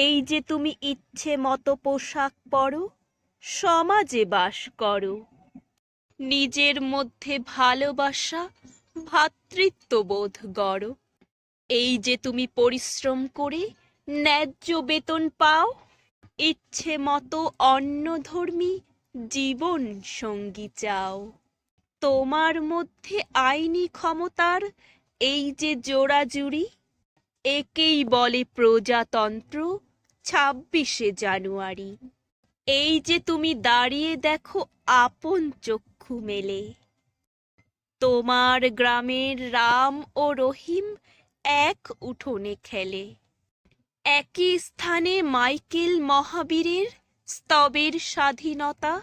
এই যে তুমি ইচ্ছে মতো পোশাক পরো, সমাজে বাস করো। নিজের মধ্যে ভালোবাসা ভ্রাতৃত্ববোধ গড়ো। এই যে তুমি পরিশ্রম করে ন্যায্য বেতন পাও, ইচ্ছে মতো অন্যধর্মী জীবন সঙ্গী চাও। তোমার মধ্যে আইনি ক্ষমতার এই যে জোড়াজুড়ি, একেই বলে প্রজাতন্ত্র ছাব্বিশে জানুয়ারি। এই যে তুমি দাঁড়িয়ে দেখো আপন চক্ষু মেলে। তোমার গ্রামের রাম ও রহিম এক উঠোনে খেলে। একই স্থানে মাইকেল মহাবীরের স্তবের স্বাধীনতা।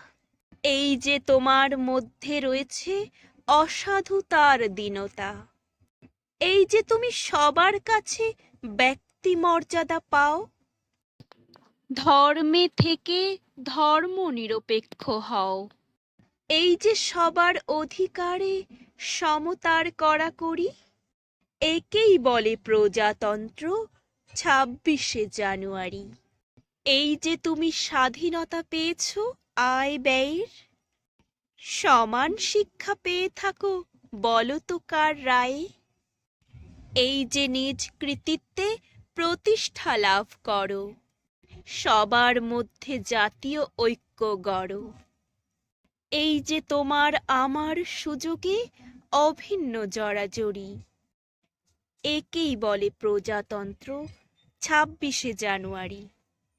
এই যে তোমার মধ্যে রয়েছে অসাধুতার দীনতা। এই যে তুমি সবার কাছে ব্যক্তি মর্যাদা পাও ধর্মে থেকে ধর্ম নিরপেক্ষ হও। এই যে সবার অধিকারে সমতার কড়াকড়ি, একেই বলে প্রজাতন্ত্র ছাব্বিশে জানুয়ারি। এই যে তুমি স্বাধীনতা পেয়েছ আয় ব্যয়ের, সমান শিক্ষা পেয়ে থাকো বলো তো কার রায়ে। এই যে নিজ কৃতিত্বে প্রতিষ্ঠা লাভ করো। সবার মধ্যে জাতীয় ঐক্য গড়ো। এই যে তোমার আমার সুযোগে অভিন্ন জড়াজড়ি একেই বলে প্রজাতন্ত্র ছাব্বিশে জানুয়ারি।